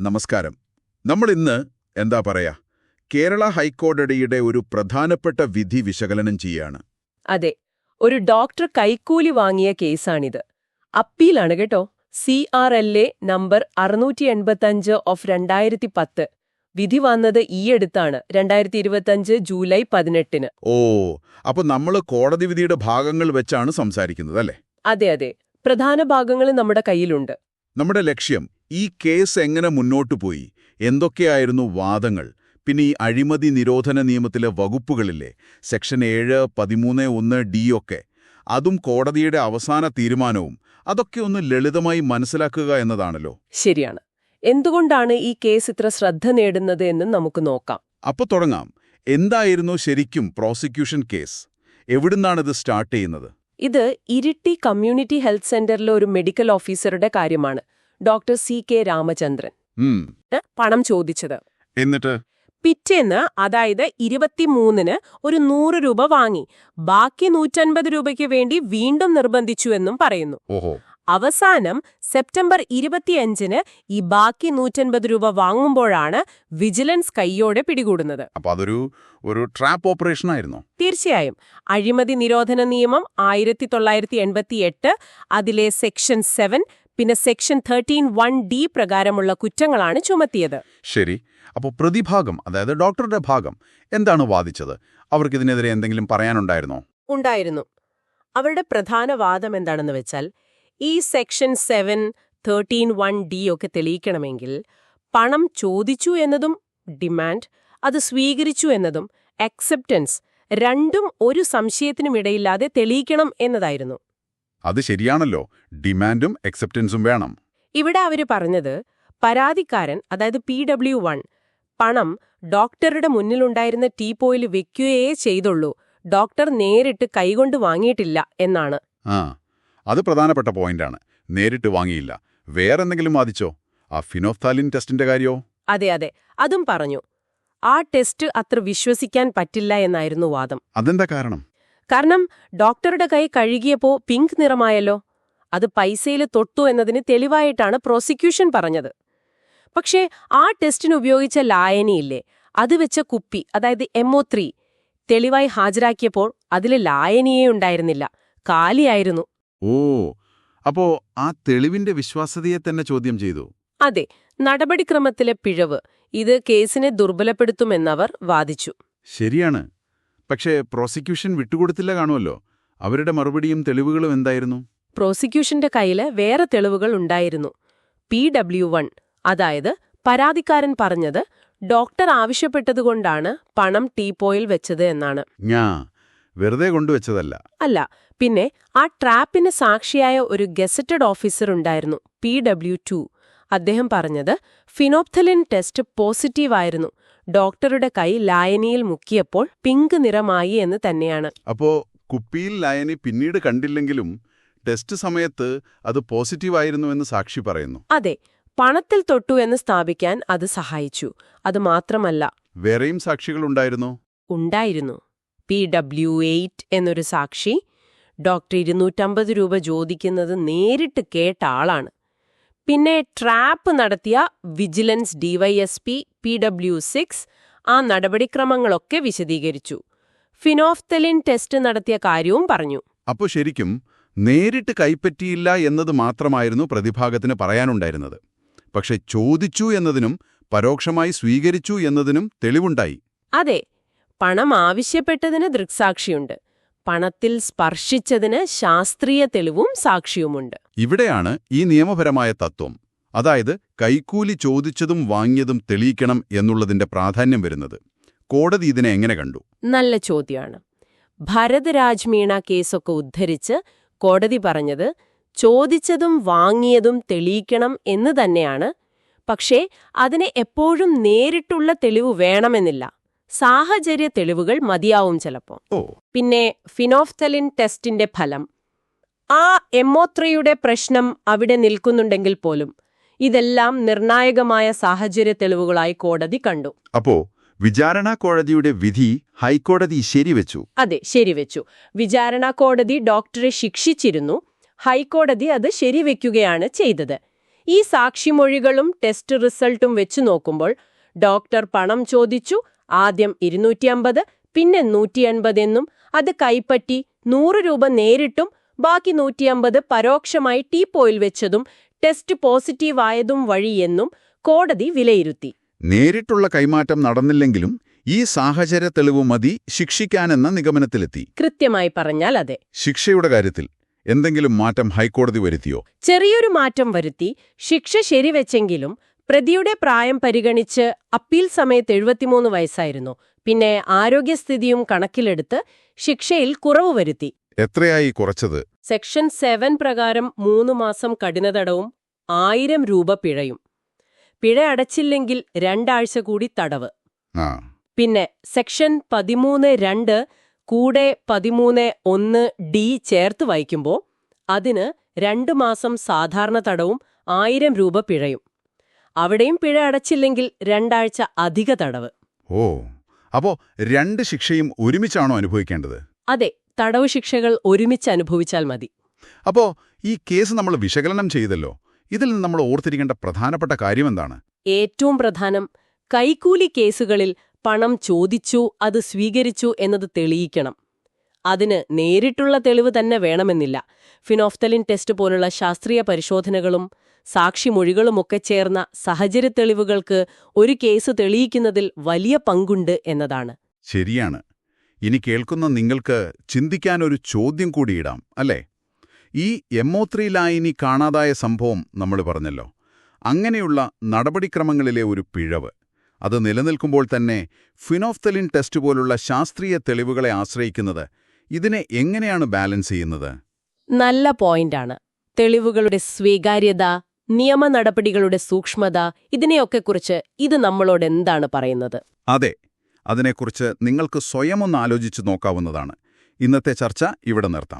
നമസ്കാരം. നമ്മൾ ഇന്ന് എന്താ പറയാ? കേരള ഹൈക്കോടതിയുടെ ഒരു പ്രധാനപ്പെട്ട വിധി വിശകലനം ചെയ്യാണ്. അതെ. ഒരു ഡോക്ടർ കൈക്കൂലി വാങ്ങിയ കേസാണിത്. അപ്പീലാണ് കേട്ടോ. C R L A number അറുന്നൂറ്റി എൺപത്തഞ്ച് ഓഫ് രണ്ടായിരത്തി പത്ത് വിധി വന്നത് ഈയടുത്താണ് രണ്ടായിരത്തി ഇരുപത്തഞ്ച് ജൂലൈ പതിനെട്ടിന്. ഓ അപ്പൊ നമ്മൾ കോടതി വിധിയുടെ ഭാഗങ്ങൾ വെച്ചാണ് സംസാരിക്കുന്നത് അല്ലേ? അതെ അതെ. പ്രധാന ഭാഗങ്ങൾ നമ്മുടെ കയ്യിലുണ്ട്. നമ്മുടെ ലക്ഷ്യം ഈ കേസ് എങ്ങനെ മുന്നോട്ടു പോയി? എന്തൊക്കെയായിരുന്നു വാദങ്ങൾ? പിന്നെ ഈ അഴിമതി നിരോധന നിയമത്തിലെ വകുപ്പുകളില്ലേ? സെക്ഷൻ ഏഴ് പതിമൂന്ന് ഒന്ന് ഡി ഒക്കെ. അതും കോടതിയുടെ അവസാന തീരുമാനവും. അതൊക്കെ ഒന്ന് ലളിതമായി മനസ്സിലാക്കുക എന്നതാണല്ലോ. ശരിയാണ്. എന്തുകൊണ്ടാണ് ഈ കേസ് ഇത്ര ശ്രദ്ധ നേടുന്നത് എന്ന് നമുക്ക് നോക്കാം. അപ്പൊ തുടങ്ങാം. എന്തായിരുന്നു ശരിക്കും പ്രോസിക്യൂഷൻ കേസ്? എവിടുന്നാണിത് സ്റ്റാർട്ട് ചെയ്യുന്നത്? ഇത് ഇരിട്ടി കമ്മ്യൂണിറ്റി ഹെൽത്ത് സെന്ററിലെ ഒരു മെഡിക്കൽ ഓഫീസറുടെ കാര്യമാണ്. Doctor C K Ramachandran. പണം ചോദിച്ചത്. എന്നിട്ട്? പിറ്റേന്ന് അതായത് ഇരുപത്തിമൂന്നിന് ഒരു നൂറ് രൂപ വാങ്ങി. ബാക്കി നൂറ്റൻപത് രൂപയ്ക്ക് വേണ്ടി വീണ്ടും നിർബന്ധിച്ചു എന്നും പറയുന്നു. ഓഹോ. അവസാനം സെപ്റ്റംബർ ഇരുപത്തിയഞ്ചിന് ഈ ബാക്കി നൂറ്റൻപത് രൂപ വാങ്ങുമ്പോഴാണ് വിജിലൻസ് കൈയോടെ പിടികൂടുന്നത്. അപ്പോൾ അതൊരു ഒരു ട്രാപ്പ് ഓപ്പറേഷൻ ആയിരുന്നു തീർച്ചയായും. അഴിമതി നിരോധന നിയമം ആയിരത്തി തൊള്ളായിരത്തി എൺപത്തിയെട്ട് അതിലെ സെക്ഷൻ സെവൻ പിന്നെ സെക്ഷൻ തേർട്ടീൻ വൺ ഡി പ്രകാരമുള്ള കുറ്റങ്ങളാണ് ചുമത്തിയത്. ശരി. അപ്പോൾ പ്രതിഭാഗം അതായത് ഡോക്ടറുടെ ഭാഗം എന്താണ് വാദിച്ചത്? അവർക്ക് ഇതിനെതിരെ എന്തെങ്കിലും പറയാനുണ്ടായിരുന്നോ? ഉണ്ടായിരുന്നു. അവരുടെ പ്രധാന വാദം എന്താണെന്ന് വെച്ചാൽ ഈ section seven thirteen one D ഒക്കെ തെളിയിക്കണമെങ്കിൽ പണം ചോദിച്ചു എന്നതും ഡിമാൻഡ് അത് സ്വീകരിച്ചു എന്നതും അക്സെപ്റ്റൻസ് രണ്ടും ഒരു സംശയത്തിനും ഇടയില്ലാതെ തെളിയിക്കണം എന്നതായിരുന്നു. അത് ശരിയാണല്ലോ. ഡിമാൻഡും അക്സെപ്റ്റൻസും വേണം. ഇവിടെ അവർ പറഞ്ഞത് പരാതിക്കാരൻ അതായത് പി ഡബ്ല്യു വൺ പണം ഡോക്ടറുടെ മുന്നിലുണ്ടായിരുന്ന ടീപ്പോയിൽ വെക്കുകയേ ചെയ്തുള്ളൂ. ഡോക്ടർ നേരിട്ട് കൈകൊണ്ട് വാങ്ങിയിട്ടില്ല എന്നാണ്. ആ. അത് പ്രധാനപ്പെട്ട പോയിന്റാണ്. നേരിട്ട് വാങ്ങിയില്ല. വേറെന്തെങ്കിലും വാദിച്ചോ? ആ ഫിനോഫ്താലിൻ ടെസ്റ്റിന്റെ കാര്യോ? അതെ അതെ. അതും പറഞ്ഞു. ആ ടെസ്റ്റ് അത്ര വിശ്വസിക്കാൻ പറ്റില്ല എന്നായിരുന്നു വാദം. അതെന്താ കാരണം? കാരണം ഡോക്ടറുടെ കൈ കഴുകിയപ്പോ പിങ്ക് നിറമായല്ലോ. അത് പൈസയിൽ തൊട്ടു എന്നതിന് തെളിവായിട്ടാണ് പ്രോസിക്യൂഷൻ പറഞ്ഞത്. പക്ഷേ ആ ടെസ്റ്റിന് ഉപയോഗിച്ച ലായനിയില്ലേ അത് വെച്ച കുപ്പി അതായത് എംഒ ത്രീ തെളിവായി ഹാജരാക്കിയപ്പോൾ അതിൽ ലായനിയേ ഉണ്ടായിരുന്നില്ല. കാലിയായിരുന്നു. ഓ അപ്പോ ആ തെളിവിന്റെ വിശ്വാസ്യതയെ തന്നെ ചോദ്യം ചെയ്തു. അതെ നടപടിക്രമത്തിലെ പിഴവ് ഇത് കേസിനെ ദുർബലപ്പെടുത്തുമെന്നവർ വാദിച്ചു. ശരിയാണ്. പക്ഷേ പ്രോസിക്യൂഷൻ വിട്ടുകൊടുത്തില്ല കാണുമല്ലോ. അവരുടെ മറുപടിയും തെളിവുകളും എന്തായിരുന്നു? പ്രോസിക്യൂഷന്റെ കയ്യിൽ വേറെ തെളിവുകൾ ഉണ്ടായിരുന്നു. പി ഡബ്ല്യു വൺ അതായത് പരാതിക്കാരൻ പറഞ്ഞത് ഡോക്ടർ ആവശ്യപ്പെട്ടതുകൊണ്ടാണ് പണം ടീപ്പോയിൽ വെച്ചത് എന്നാണ്. ഞാ വെറുതെ കൊണ്ടുവച്ചതല്ല. അല്ല പിന്നെ ആ ട്രാപ്പിന് സാക്ഷിയായ ഒരു ഗസറ്റഡ് ഓഫീസർ ഉണ്ടായിരുന്നു പി ഡബ്ല്യു ടു. അദ്ദേഹം പറഞ്ഞത് ഫിനോപ്തലിൻ ടെസ്റ്റ് പോസിറ്റീവായിരുന്നു ഡോക്ടറുടെ കൈ ലായനിയിൽ മുക്കിയപ്പോൾ പിങ്ക് നിറമായി എന്ന് തന്നെയാണ്. അപ്പോ കുപ്പിയിൽ ലായനി പിന്നീട് കണ്ടില്ലെങ്കിലും ടെസ്റ്റ് സമയത്ത് അത് പോസിറ്റീവായിരുന്നുവെന്ന് സാക്ഷി പറയുന്നു. അതെ പണത്തിൽ തൊട്ടു എന്ന് സ്ഥാപിക്കാൻ അത് സഹായിച്ചു. അത് മാത്രമല്ല വേറെയും സാക്ഷികളുണ്ടായിരുന്നോ ഉണ്ടായിരുന്നു. പി ഡബ്ല്യു എയ്റ്റ് എന്നൊരു സാക്ഷി ഡോക്ടർ ഇരുന്നൂറ്റമ്പത് രൂപ ചോദിക്കുന്നത് നേരിട്ട് കേട്ട ആളാണ്. പിന്നെ ട്രാപ്പ് നടത്തിയ vigilance DYSP P W six ആ നടപടിക്രമങ്ങളൊക്കെ വിശദീകരിച്ചു. ഫിനോഫ്തലിൻ ടെസ്റ്റ് നടത്തിയ കാര്യവും പറഞ്ഞു. അപ്പോൾ ശരിക്കും നേരിട്ട് കൈപ്പറ്റിയില്ല എന്നത് മാത്രമായിരുന്നു പ്രതിഭാഗത്തിന് പറയാനുണ്ടായിരുന്നത്. പക്ഷെ ചോദിച്ചു എന്നതിനും പരോക്ഷമായി സ്വീകരിച്ചു എന്നതിനും തെളിവുണ്ടായി. അതെ പണം ആവശ്യപ്പെട്ടതിന് ദൃക്സാക്ഷിയുണ്ട്. പണത്തിൽ സ്പർശിച്ചതിന് ശാസ്ത്രീയ തെളിവും സാക്ഷിയുമുണ്ട്. ഇവിടെയാണ് ഈ നിയമപരമായ തത്വം. അതായത് കൈക്കൂലി ചോദിച്ചതും വാങ്ങിയതും തെളിയിക്കണം എന്നുള്ളതിന്റെ പ്രാധാന്യം വരുന്നത്. കോടതി ഇതിനെ എങ്ങനെ കണ്ടു? നല്ല ചോദ്യമാണ് ഭരത് രാജ്മീണ കേസൊക്കെ ഉദ്ധരിച്ച് കോടതി പറഞ്ഞത് ചോദിച്ചതും വാങ്ങിയതും തെളിയിക്കണം എന്ന് തന്നെയാണ്. പക്ഷേ അതിന് എപ്പോഴും നേരിട്ടുള്ള തെളിവ് വേണമെന്നില്ല. സാഹചര്യ തെളിവുകൾ മതിയാവും ചിലപ്പോൾ പിന്നെ ഫിനോഫ്തലിൻ ടെസ്റ്റിന്റെ ഫലം. ആ എമ്മോത്രയുടെ പ്രശ്നം അവിടെ നിൽക്കുന്നുണ്ടെങ്കിൽ പോലും ഇതെല്ലാം നിർണായകമായ സാഹചര്യ തെളിവുകളായി കോടതി കണ്ടു. അപ്പോ വിചാരണ കോടതിയുടെ വിധി ഹൈക്കോടതി ശരിവെച്ചു. അതെ ശരിവെച്ചു. വിചാരണ കോടതി ഡോക്ടറെ ശിക്ഷിച്ചിരുന്നു. ഹൈക്കോടതി അത് ശരിവെക്കുകയാണ് ചെയ്തത്. ഈ സാക്ഷിമൊഴികളും ടെസ്റ്റ് റിസൾട്ടും വെച്ചു നോക്കുമ്പോൾ ഡോക്ടർ പണം ചോദിച്ചു ആദ്യം ഇരുന്നൂറ്റി അമ്പത് പിന്നെ നൂറ്റി അൻപത് എന്നും അത് കൈപ്പറ്റി നൂറ് രൂപ നേരിട്ടും ബാക്കി നൂറ്റിയമ്പത് പരോക്ഷമായി ടീപ്പോയിൽ വെച്ചതും ടെസ്റ്റ് പോസിറ്റീവ് ആയതും വഴിയെന്നും കോടതി വിലയിരുത്തി. നേരിട്ടുള്ള കൈമാറ്റം നടന്നില്ലെങ്കിലും ഈ സാഹചര്യ തെളിവ് മതി ശിക്ഷിക്കാനെന്ന നിഗമനത്തിലെത്തി. കൃത്യമായി പറഞ്ഞാൽ അതെ. ശിക്ഷയുടെ കാര്യത്തിൽ എന്തെങ്കിലും മാറ്റം ഹൈക്കോടതി വരുത്തിയോ? ചെറിയൊരു മാറ്റം വരുത്തി ശിക്ഷ ശരിവെച്ചെങ്കിലും പ്രതിയുടെ പ്രായം പരിഗണിച്ച് അപ്പീൽ സമയത്ത് എഴുപത്തിമൂന്ന് വയസ്സായിരുന്നു. പിന്നെ ആരോഗ്യസ്ഥിതിയും കണക്കിലെടുത്ത് ശിക്ഷയിൽ കുറവ് വരുത്തി. എത്രയായി കുറച്ചത്? സെക്ഷൻ സെവൻ പ്രകാരം മൂന്ന് മാസം കഠിനതടവും ആയിരം രൂപ പിഴയും. പിഴ അടച്ചില്ലെങ്കിൽ രണ്ടാഴ്ച കൂടി തടവ്. പിന്നെ സെക്ഷൻ പതിമൂന്ന് രണ്ട് കൂടെ പതിമൂന്ന് ഒന്ന് ഡി ചേർത്ത് വായിക്കുമ്പോൾ അതിന് രണ്ട് മാസം സാധാരണ തടവും ആയിരം രൂപ പിഴയും. അവിടെയും പിഴ അടച്ചില്ലെങ്കിൽ രണ്ടാഴ്ച അധിക തടവ്. ഓ അപ്പോ രണ്ട് ശിക്ഷയും ഒരുമിച്ചാണോ അനുഭവിക്കേണ്ടത്? അതെ തടവ് ശിക്ഷകൾ ഒരുമിച്ച് അനുഭവിച്ചാൽ മതി. അപ്പോ ഈ കേസ് നമ്മൾ വിശകലനം ചെയ്തല്ലോ. ഇതിൽ നിന്ന് നമ്മൾ ഓർത്തിരിക്കേണ്ട പ്രധാനപ്പെട്ട കാര്യം എന്താണ് ഏറ്റവും പ്രധാനം കൈക്കൂലി കേസുകളിൽ പണം ചോദിച്ചു അത് സ്വീകരിച്ചു എന്നത് തെളിയിക്കണം. അതിന് നേരിട്ടുള്ള തെളിവ് തന്നെ വേണമെന്നില്ല. ഫിനോഫ്തലിൻ ടെസ്റ്റ് പോലുള്ള ശാസ്ത്രീയ പരിശോധനകളും സാക്ഷിമൊഴികളുമൊക്കെ ചേർന്ന സഹചര്യ തെളിവുകൾക്ക് ഒരു കേസ് തെളിയിക്കുന്നതിൽ വലിയ പങ്കുണ്ട് എന്നതാണ്. ശരിയാണ്. ഇനി കേൾക്കുന്ന നിങ്ങൾക്ക് ചിന്തിക്കാൻ ഒരു ചോദ്യം കൂടിയിടാം അല്ലേ? ഈ എംഒ ത്രീ ലായിനി കാണാതായ സംഭവം നമ്മൾ പറഞ്ഞല്ലോ. അങ്ങനെയുള്ള നടപടിക്രമങ്ങളിലെ ഒരു പിഴവ്. അത് നിലനിൽക്കുമ്പോൾ തന്നെ ഫിനോഫ്തലിൻ ടെസ്റ്റ് പോലുള്ള ശാസ്ത്രീയ തെളിവുകളെ ആശ്രയിക്കുന്നത് ഇതിനെ എങ്ങനെയാണ് ബാലൻസ് ചെയ്യുന്നത്? നല്ല പോയിന്റാണ്. തെളിവുകളുടെ സ്വീകാര്യത നിയമ നടപടികളുടെ സൂക്ഷ്മത ഇതിനെയൊക്കെക്കുറിച്ച് ഇത് നമ്മളോട് എന്താണ് പറയുന്നത്? അതെ അതിനെക്കുറിച്ച് നിങ്ങൾക്ക് സ്വയം ഒന്ന് ആലോചിച്ചു നോക്കാവുന്നതാണ്. ഇന്നത്തെ ചർച്ച ഇവിടെ നിർത്താം.